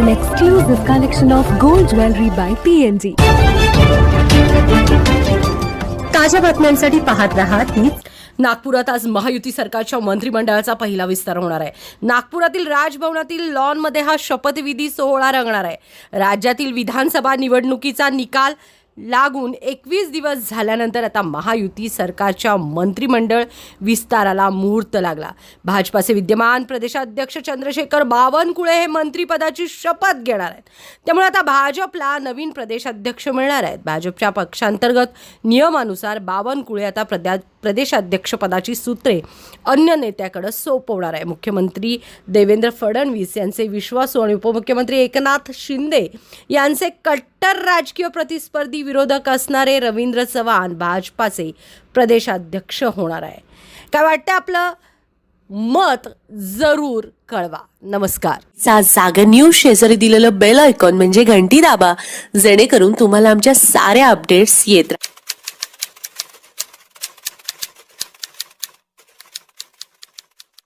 an exclusive collection of gold jewelry by PNG. ताज्या बातम्यांसाठी पाहत रहा तीच नागपुरात आज महायुती सरकारच्या मंत्रिमंडळाचा पहिला विस्तार होणार आहे नागपुरातील राजभवनातील लॉनमध्ये हा शपथविधी सोहळा रंगणार आहे राज्यातील विधानसभा निवडणुकीचा निकाल लागून एकवीस दिवस झाल्यानंतर आता महायुती सरकारच्या मंत्रिमंडळ विस्ताराला मुहूर्त लागला. भाजपाचे विद्यमान प्रदेशाध्यक्ष चंद्रशेखर बावनकुळे हे मंत्रिपदाची शपथ घेणार आहेत. त्यामुळे आता भाजपला नवीन प्रदेशाध्यक्ष मिळणार आहेत. भाजपच्या पक्षांतर्गत नियमानुसार बावनकुळे आता प्रद्या प्रदेशाध्यक्षपदाची सूत्रे अन्य नेत्याकडे सोपवणार आहे. मुख्यमंत्री देवेंद्र फडणवीस यांचे विश्वासू आणि उपमुख्यमंत्री एकनाथ शिंदे यांचे कट्टर राजकीय प्रतिस्पर्धी विरोधक असणारे रवींद्र चव्हाण भाजपाचे प्रदेशाध्यक्ष होणार आहे. काय वाटतं आपलं? मत जरूर कळवा. नमस्कार. सा जागर न्यूज शेजारी दिलेलं बेल आयकॉन म्हणजे घंटी दाबा जेणेकरून तुम्हाला आमच्या साऱ्या अपडेट्स येत राहतील